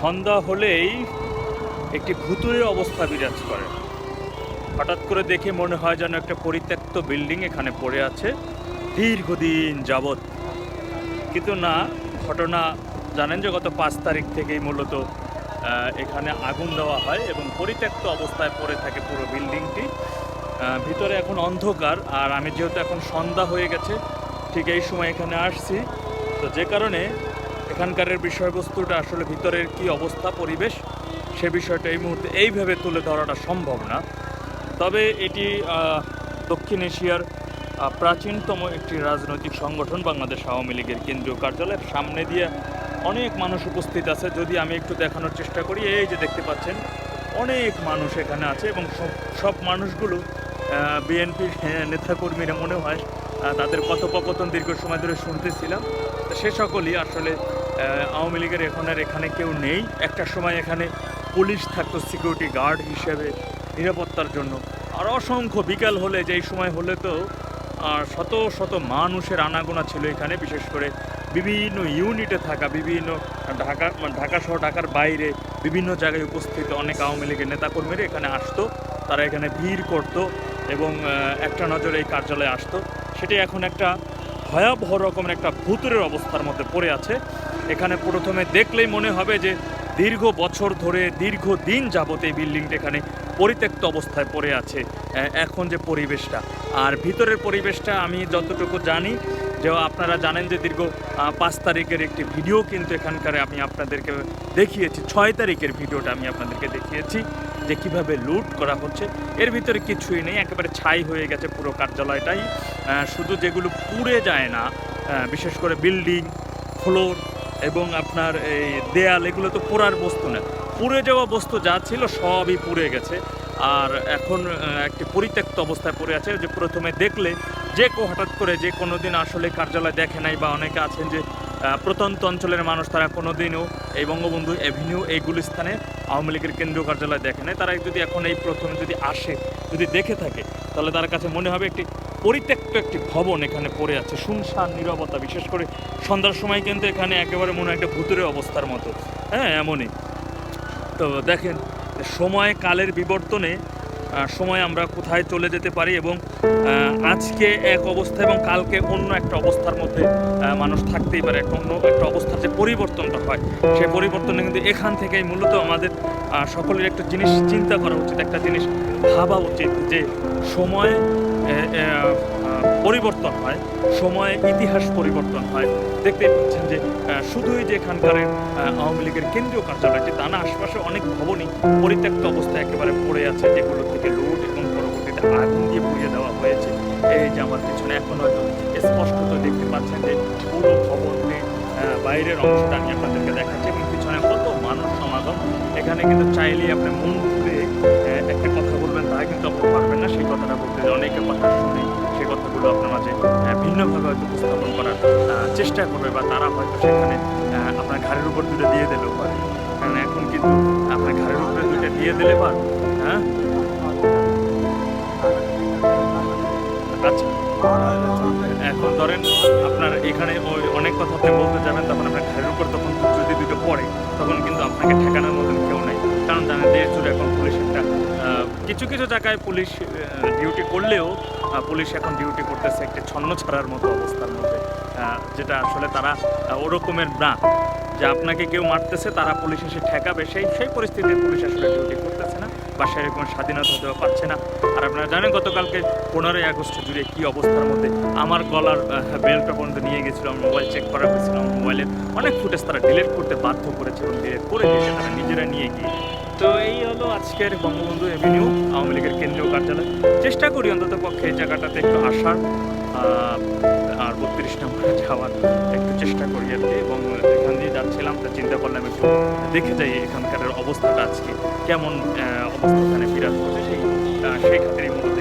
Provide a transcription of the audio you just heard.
সন্ধ্যা হলেই একটি ভুতুরের অবস্থা বিরাজ করে। হঠাৎ করে দেখে মনে হয় যেন একটা পরিত্যক্ত বিল্ডিং এখানে পড়ে আছে, দীর্ঘদিন যাবৎ। কিন্তু না, ঘটনা, জানেন যে গত পাঁচ তারিখ থেকেই মূলত এখানে আগুন দেওয়া হয় এবং পরিত্যক্ত অবস্থায় পড়ে থাকে পুরো বিল্ডিংটি। ভিতরে এখন অন্ধকার আর আমি যেহেতু এখন সন্ধ্যা হয়ে গেছে, ঠিক এই সময় এখানে আসছি। তো যে কারণে এখানকারের বিষয়বস্তুটা আসলে ভিতরের কি অবস্থা, পরিবেশ, সে বিষয়টা এই মুহূর্তে এইভাবে তুলে ধরাটা সম্ভব না। তবে এটি দক্ষিণ এশিয়ার প্রাচীনতম একটি রাজনৈতিক সংগঠন বাংলাদেশ আওয়ামী লীগের কেন্দ্রীয় কার্যালয়ের সামনে দিয়ে অনেক মানুষ উপস্থিত আছে। যদি আমি একটু দেখানোর চেষ্টা করি, এই যে দেখতে পাচ্ছেন, অনেক মানুষ এখানে আছে এবং সব সব মানুষগুলো বিএনপির নেতাকর্মীরা মনে হয় তাদের কথোপকথন দীর্ঘ সময় ধরে শুনতেছিলাম। সে সকলই আসলে আওয়ামী লীগের এখন আর এখানে কেউ নেই। একটা সময় এখানে পুলিশ থাকতো সিকিউরিটি গার্ড হিসেবে নিরাপত্তার জন্য। আর অসংখ্য বিকাল হলে, যেই সময় হলে তো শত শত মানুষের আনাগোনা ছিল এখানে, বিশেষ করে বিভিন্ন ইউনিটে থাকা, বিভিন্ন ঢাকা মানে ঢাকা সহ ঢাকার বাইরে বিভিন্ন জায়গায় উপস্থিত অনেক আওয়ামী লীগের নেতাকর্মীরা এখানে আসতো। তারা এখানে ভিড় করত এবং একটা নজরে এই কার্যালয়ে আসতো। সেটি এখন একটা ভয়াবহ রকমের একটা ভূতুরের অবস্থার মধ্যে পড়ে আছে। এখানে প্রথমে দেখলেই মনে হবে যে দীর্ঘ বছর ধরে দীর্ঘ দিন যাবত এই বিল্ডিংটা এখানে পরিত্যক্ত অবস্থায় পড়ে আছে এখন যে পরিবেশটা। আর ভিতরের পরিবেশটা আমি যতটুকু জানি, যে আপনারা জানেন যে দীর্ঘ পাঁচ তারিখের একটি ভিডিও কিন্তু এখানকার আমি আপনাদেরকে দেখিয়েছি। ছয় তারিখের ভিডিওটা আমি আপনাদেরকে দেখিয়েছি, যে কীভাবে লুট করা হচ্ছে। এর ভিতরে কিছুই নেই, একেবারে ছাই হয়ে গেছে পুরো কার্যালয়টাই। শুধু যেগুলো পুড়ে যায় না বিশেষ করে বিল্ডিং, ফ্লোর এবং আপনার এই দেয়াল, এগুলো তো পোড়ার বস্তু না। পুড়ে যাওয়া বস্তু যা ছিল সবই পুড়ে গেছে। আর এখন একটি পরিত্যক্ত অবস্থায় পড়ে আছে যে প্রথমে দেখলে যে কেউ হঠাৎ করে যে কোনো দিন আসলে কার্যালয় দেখে নাই বা অনেকে আছেন যে প্রত্যন্ত অঞ্চলের মানুষ তারা কোনো দিনও এই বঙ্গবন্ধু এভিনিউ এই গুলিস্থানে আওয়ামী লীগের কেন্দ্রীয় কার্যালয় দেখে নাই। তারা যদি এখন এই প্রথমে যদি আসে, যদি দেখে থাকে, তাহলে তার কাছে মনে হবে একটি পরিত্যক্ত একটি ভবন এখানে পড়ে আছে। শুনশান, নীরবতা, বিশেষ করে সন্ধ্যার সময় কিন্তু এখানে একেবারে মনে হয় একটা ভূতুরের অবস্থার মতো। হ্যাঁ এমনই। তো দেখেন, সময় কালের বিবর্তনে সময় আমরা কোথায় চলে যেতে পারি এবং আজকে এক অবস্থা এবং কালকে অন্য একটা অবস্থার মধ্যে মানুষ থাকতেই পারে অন্য একটা অবস্থার যে পরিবর্তনটা হয় সেই পরিবর্তনে কিন্তু এখান থেকেই মূলত আমাদের সকলের একটা জিনিস চিন্তা করা উচিত, একটা জিনিস ভাবা উচিত যে সময় পরিবর্তন হয়, সময়ে ইতিহাস পরিবর্তন হয়। দেখতে পাচ্ছেন যে শুধুই যে এখানকার আওয়ামী লীগের কেন্দ্রীয় কার্যালয়টি তা না আশপাশে অনেক ভবনই পরিত্যক্ত অবস্থায় একেবারে পড়ে আছে, যেগুলো থেকে লুট এবং পরবর্তীতে আগুন দিয়ে পুড়িয়ে দেওয়া হয়েছে। এই যে আমার পিছনে এখন হয়তো স্পষ্টত দেখতে পাচ্ছেন যে, পুরো ভবনটি বাইরের অংশটা আমি আপনাদেরকে দেখাচ্ছি এবং পিছনে কত মানুষ সমাগম। এখানে কিন্তু চাইলেই আপনি মন খুলে একটা কথা বলবেন, তা কিন্তু আপনি পারবেন না। সেই কথাটা বলতে অনেকে কথা ভিন্নভাবে হয়তো উপস্থাপন করার চেষ্টা করবে বা তারা হয়তো সেখানে আপনার ঘাড়ের উপর দুটো দিয়ে দিলেও পারে। কারণ এখন কিন্তু আপনার ঘাড়ের উপরে দুইটা দিয়ে দিলে পার হ্যাঁ? আচ্ছা। এখন ধরেন আপনার এখানে ওই অনেক কথা আপনি বলতে যাবেন তখন আপনার ঘাড়ের উপর তখন যদি দুটো পড়ে তখন কিন্তু আপনাকে ঠেকানোর মতন কেউ নেই। কারণ জানেন দেশ জুড়ে এখন পুলিশ একটা আহ, কিছু কিছু জায়গায় পুলিশ ডিউটি করলেও পুলিশ এখন ডিউটি করতেছে একটা ছন্ন ছাড়ার মতো অবস্থার মধ্যে যেটা আসলে তারা ওরকমের না। যে আপনাকে কেউ মারতেছে তারা পুলিশ এসে ঠেকাবে সেই সেই পরিস্থিতিতে পুলিশ আসলে ডিউটি করতেছে না। বা সেরকম স্বাধীনতা দেওয়া পাচ্ছে না। আর আপনারা জানেন গতকালকে পনেরোই আগস্ট জুড়ে কী অবস্থার মধ্যে আমার গলার আহ, বেল্টটা পর্যন্ত নিয়ে গেছিল আমার মোবাইল চেক করা হয়েছিল আমার মোবাইলের অনেক ফুটেজ তারা ডিলিট করতে বাধ্য করেছে এবং ডিলিট করে দিয়েছে তারা নিজেরা নিয়ে গিয়ে। তো এই হলো আজকের বঙ্গবন্ধু এভিনিউ আওয়ামী লীগের কেন্দ্রীয় কার্যালয়। চেষ্টা করি অন্তত পক্ষে এই জায়গাটাতে একটু আসার আর বত্রিশ নম্বরে যাওয়ার একটু চেষ্টা করি আর কি। এবং এখান দিয়ে যাচ্ছিলাম তা চিন্তা করলাম একটু দেখে যাই এখানকার অবস্থাটা আজকে। কেমন আহ, অবস্থা এখানে বিরাজ করছে সেই সেই খাতিরই মূলত